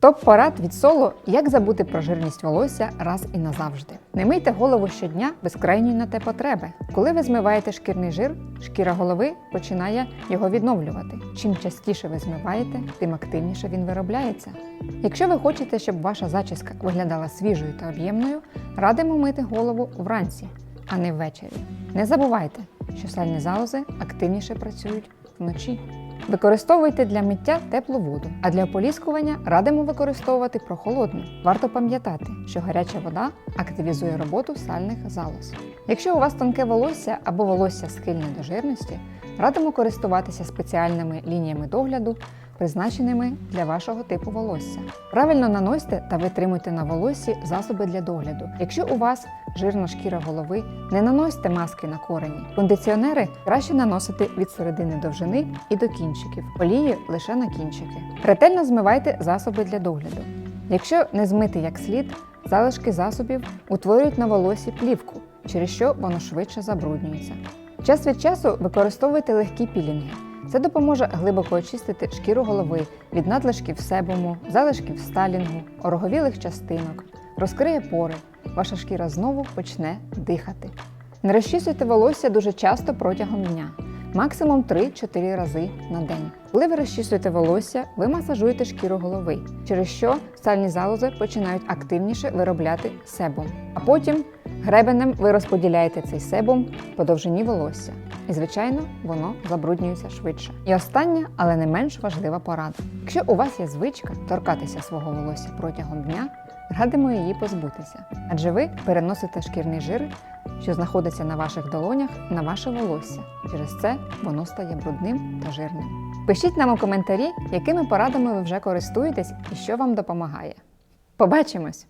Топ порад від соло, як забути про жирність волосся раз і назавжди. Не мийте голову щодня без крайньої на те потреби. Коли ви змиваєте шкірний жир, шкіра голови починає його відновлювати. Чим частіше ви змиваєте, тим активніше він виробляється. Якщо ви хочете, щоб ваша зачіска виглядала свіжою та об'ємною, радимо мити голову вранці, а не ввечері. Не забувайте, що сальні залози активніше працюють вночі. Використовуйте для миття теплу воду, а для ополіскування радимо використовувати прохолодну. Варто пам'ятати, що гаряча вода активізує роботу сальних залоз. Якщо у вас тонке волосся або волосся схильне до жирності, радимо користуватися спеціальними лініями догляду, призначеними для вашого типу волосся. Правильно наносьте та витримуйте на волоссі засоби для догляду. Якщо у вас жирна шкіра голови, не наносьте маски на корені. Кондиціонери краще наносити від середини довжини і до кінчиків, олії лише на кінчики. Ретельно змивайте засоби для догляду. Якщо не змити як слід, залишки засобів утворюють на волосі плівку, через що воно швидше забруднюється. Час від часу використовуйте легкі пілінги. Це допоможе глибоко очистити шкіру голови від надлишків себуму, залишків сталінгу, ороговілих частинок, розкриє пори. Ваша шкіра знову почне дихати. Не розчісуйте волосся дуже часто протягом дня, максимум 3-4 рази на день. Коли ви розчісуєте волосся, ви масажуєте шкіру голови, через що сальні залози починають активніше виробляти себум. А потім гребенем ви розподіляєте цей себум по довжині волосся. І, звичайно, воно забруднюється швидше. І остання, але не менш важлива порада. Якщо у вас є звичка торкатися свого волосся протягом дня, радимо її позбутися, адже ви переносите шкірний жир, що знаходиться на ваших долонях, на ваше волосся. Через це воно стає брудним та жирним. Пишіть нам у коментарі, якими порадами ви вже користуєтесь і що вам допомагає. Побачимось!